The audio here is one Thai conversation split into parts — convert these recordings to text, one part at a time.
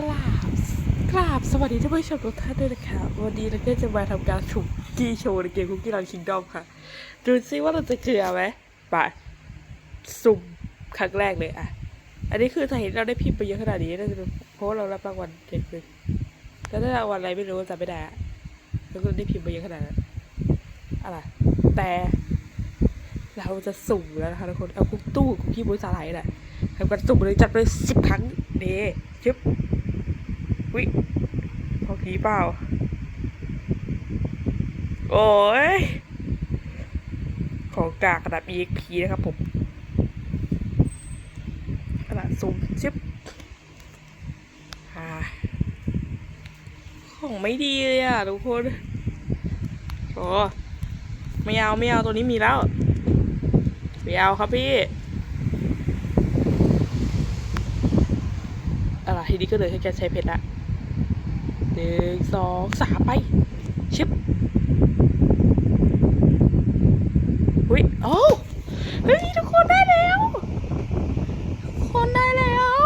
กราบกราบสวัสดีท่านผู้ชมทุกท่านด้วยนะคะ วันนี้เราก็จะมาทำการสุ่มกี้โชว์ในเกมคุกกี้รันคิงดอมค่ะ ดูซิว่าเราจะเจอไหมไปสุ่มครั้งแรกเลยอะ อันนี้คือถ้าเห็นเราได้พิมพ์ไปเยอะขนาดนี้น่าจะเป็นเพราะว่าเรารับรางวัลเด็กเลยแต่ถ้ารางวัลอะไรไม่รู้จำไม่ได้แล้วก็ได้พิมพ์ไปเยอะขนาดนั้นอะไรแต่เราจะสุ่มแล้วนะคะทุกคนเอาคุกตู้คุกกี้บุ้ยสาหร่ายแหละทำการสุ่มเลยจัดไปสิบครั้งนี่ชึบ วิพอกี้เปล่า โอ้ย ของกากกระดาษ EXP นะครับผมกระดาษสุ่มชึบของไม่ดีเลยอะทุกคนโอ้ไม่เอาไม่เอาตัวนี้มีแล้วไม่เอาครับพี่อะไรทีนี้ก็เลยให้แกใช้เพชรละ หนึ่งสองสามไปชิบอุ้ยโอ้เฮ้ยทุกคนได้แล้วทุกคนได้แล้ว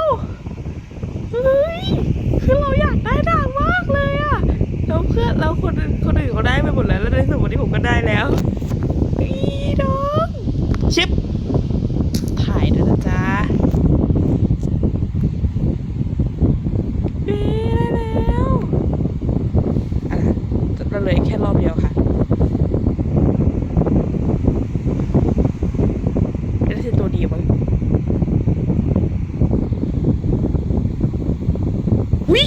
เฮ้ยคือเราอยากได้ดังมากเลยอะแล้วเพื่อนแล้วคนคนอื่นเขาได้ไปหมดแล้วแล้วในสมมติที่ผมก็ได้แล้วอีดองชิป ถ่ายด้วยนะจ๊ะเย้ได้แล้วอะเราเหลยแค่รอบเดียวค่ะไม่ได้ใช่ตัวเดียวมั้ง วิ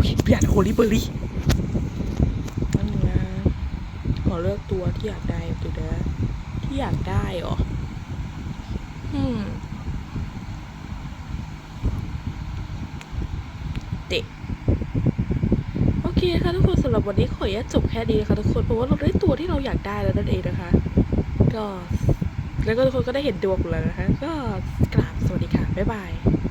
วิเปลี่ยนโฮลิเบอรี่นั่นนะขอเลือกตัวที่อยากได้ตัวเดูนะที่อยากได้เหรออืมเด็กโอเคค่ะทุกคนสำหรับวันนี้ขออนุญาตจบแค่นี้นะคะทุกคนเพราะว่าเราได้ตัวที่เราอยากได้แล้วนั่นเองนะคะ ก็แล้วก็ทุกคนก็ได้เห็นดวงแล้วนะคะ ก็กราบสวัสดีค่ะ บ๊ายบาย